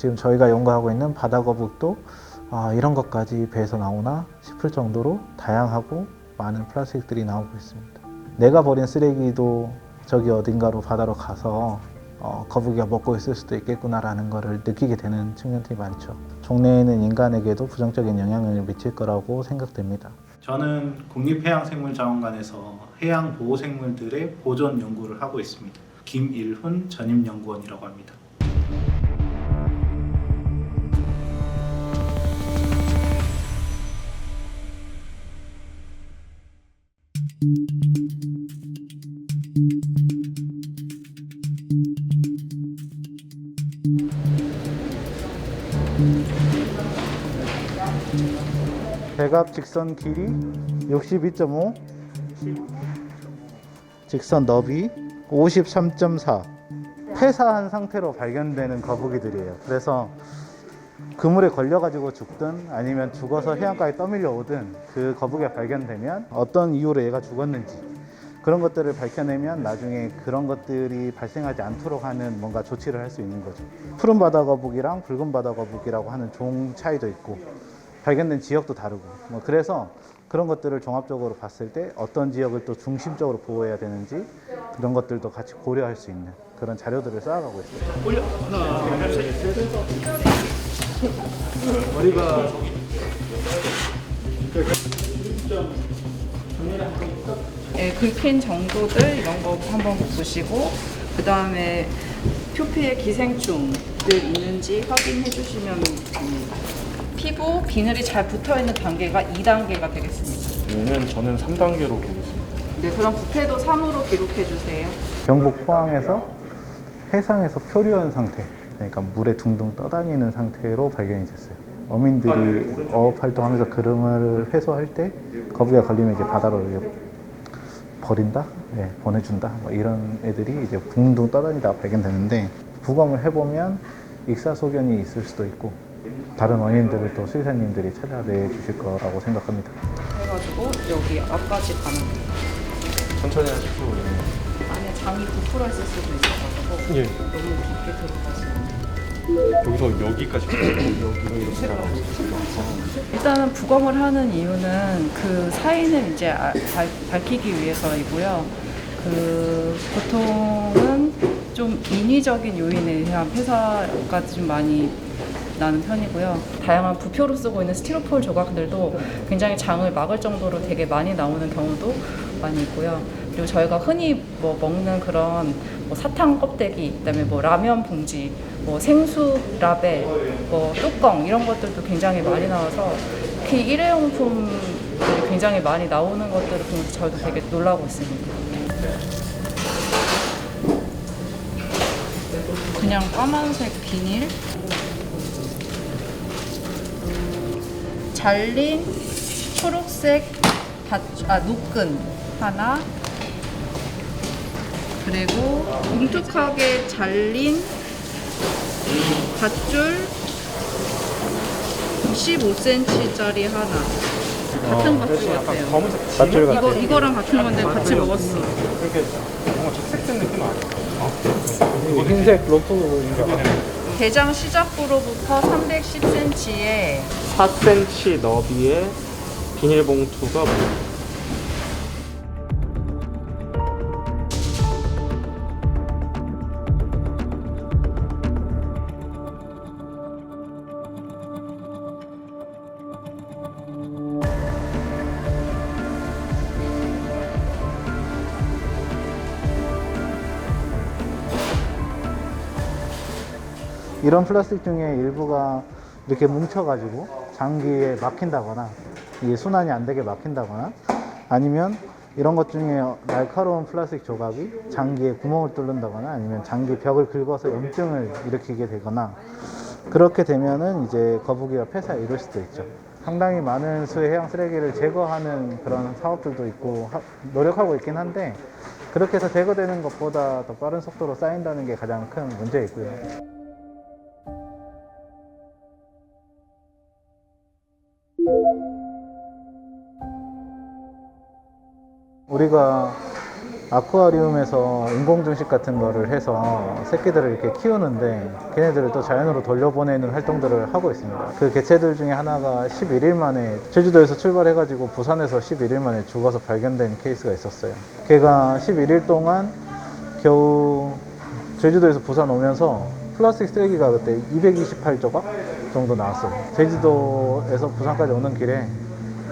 지금 저희가 연구하고 있는 바다 거북도 아, 이런 것까지 배에서 나오나 싶을 정도로 다양하고 많은 플라스틱들이 나오고 있습니다. 내가 버린 쓰레기도 저기 어딘가로 바다로 가서 어, 거북이가 먹고 있을 수도 있겠구나라는 것을 느끼게 되는 측면들이 많죠. 종래에 있는 인간에게도 부정적인 영향을 미칠 거라고 생각됩니다. 저는 국립해양생물자원관에서 해양 보호생물들의 보존 연구를 하고 있습니다. 김일훈 전임연구원이라고 합니다. 대갑 직선 길이 62.5 직선 너비 53.4 폐사한 상태로 발견되는 거북이들이에요. 그래서 그물에 걸려가지고 죽든 아니면 죽어서 해안가에 떠밀려 오든 그 거북이가 발견되면 어떤 이유로 얘가 죽었는지 그런 것들을 밝혀내면 나중에 그런 것들이 발생하지 않도록 하는 뭔가 조치를 할 수 있는 거죠. 푸른 바다 거북이랑 붉은 바다 거북이라고 하는 종 차이도 있고 발견된 지역도 다르고 뭐 그래서 그런 것들을 종합적으로 봤을 때 어떤 지역을 또 중심적으로 보호해야 되는지 그런 것들도 같이 고려할 수 있는 그런 자료들을 쌓아가고 있습니다. 머리가 예, 긁힌 정도들 이런 거 한번 보시고 그 다음에 표피에 기생충들 있는지 확인해 주시면 됩니다. 피부 비늘이 잘 붙어 있는 단계가 2단계가 되겠습니다. 얘는 저는 3단계로 보겠습니다. 네, 그럼 부패도 3으로 기록해 주세요. 경북 포항에서 해상에서 표류한 상태, 그러니까 물에 둥둥 떠다니는 상태로 발견이 됐어요. 어민들이 어업 활동하면서 그름을 회수할 때 거북이가 걸리면 이제 바다로 이제 버린다, 예, 보내준다, 뭐 이런 애들이 이제 둥둥 떠다니다가 발견되는데 부검을 해보면 익사소견이 있을 수도 있고 다른 원인들을 또 수의사님들이 찾아내 주실 거라고 생각합니다. 해가지고 여기 앞까지 가는 거예요. 천천히 하시고 안에 장이 부풀어 있을 수도 있어가지고 예. 너무 깊게 들어가시면 여기서 여기까지 여기로 이렇게 가라고 일단은 부검을 하는 이유는 그 사인을 이제 아- 발- 밝히기 위해서이고요. 그 보통은 좀 인위적인 요인에 의한 폐사가 좀 많이 나는 편이고요. 다양한 부표로 쓰고 있는 스티로폴 조각들도 굉장히 장을 막을 정도로 되게 많이 나오는 경우도 많이 있고요. 그리고 저희가 흔히 뭐 먹는 그런 뭐 사탕 껍데기, 그다음에 뭐 라면 봉지, 뭐 생수 라벨, 뭐 뚜껑 이런 것들도 굉장히 많이 나와서 특히 일회용품들이 굉장히 많이 나오는 것들을 보면서 저희도 되게 놀라고 있습니다. 그냥 까만색 비닐 잘린 초록색 밧, 아, 노끈 하나 그리고 뭉툭하게 잘린 밧줄 15cm짜리 하나. 같은 밧줄 같아요. 검은색 밧줄 같아요. 이거, 이거랑 같은 건데 같이 먹었어. 이렇게 뭔가 착색된 느낌 아니에요? 흰색 로프인가 대장 시작부로부터 310cm에 4cm 너비의 비닐봉투가 이런 플라스틱 중에 일부가 이렇게 뭉쳐가지고 장기에 막힌다거나 이게 순환이 안 되게 막힌다거나 아니면 이런 것 중에 날카로운 플라스틱 조각이 장기에 구멍을 뚫는다거나 아니면 장기 벽을 긁어서 염증을 일으키게 되거나 그렇게 되면은 이제 거북이가 폐사에 이를 수도 있죠. 상당히 많은 수의 해양 쓰레기를 제거하는 그런 사업들도 있고 하- 노력하고 있긴 한데 그렇게 해서 제거되는 것보다 더 빠른 속도로 쌓인다는 게 가장 큰 문제이고요. 우리가 아쿠아리움에서 인공 증식 같은 거를 해서 새끼들을 이렇게 키우는데 걔네들을 또 자연으로 돌려보내는 활동들을 하고 있습니다. 그 개체들 중에 하나가 11일 만에 제주도에서 출발해가지고 부산에서 11일 만에 죽어서 발견된 케이스가 있었어요. 걔가 11일 동안 겨우 제주도에서 부산 오면서 플라스틱 쓰레기가 그때 228조각 정도 나왔어요. 제주도에서 부산까지 오는 길에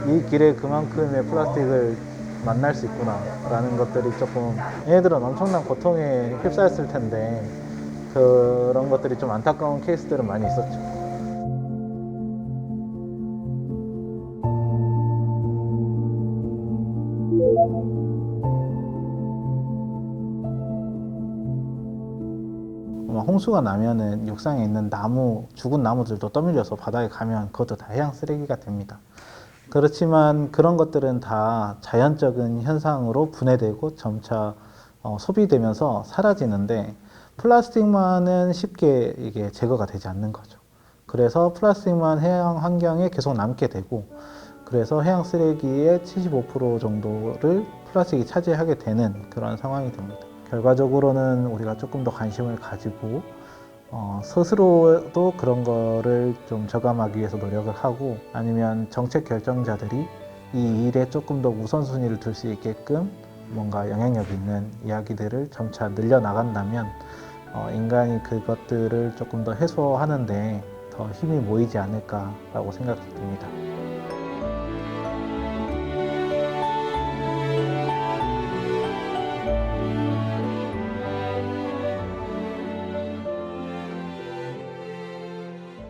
이 길에 그만큼의 플라스틱을 만날 수 있구나라는 것들이 조금 얘네들은 엄청난 고통에 휩싸였을 텐데 그런 것들이 좀 안타까운 케이스들은 많이 있었죠. 홍수가 나면은 육상에 있는 나무, 죽은 나무들도 떠밀려서 바다에 가면 그것도 다 해양 쓰레기가 됩니다. 그렇지만 그런 것들은 다 자연적인 현상으로 분해되고 점차 어, 소비되면서 사라지는데 플라스틱만은 쉽게 이게 제거가 되지 않는 거죠. 그래서 플라스틱만 해양 환경에 계속 남게 되고 그래서 해양 쓰레기의 75% 정도를 플라스틱이 차지하게 되는 그런 상황이 됩니다. 결과적으로는 우리가 조금 더 관심을 가지고 어, 스스로도 그런 거를 좀 저감하기 위해서 노력을 하고 아니면 정책 결정자들이 이 일에 조금 더 우선순위를 둘 수 있게끔 뭔가 영향력 있는 이야기들을 점차 늘려 나간다면 어, 인간이 그것들을 조금 더 해소하는데 더 힘이 모이지 않을까라고 생각이 듭니다.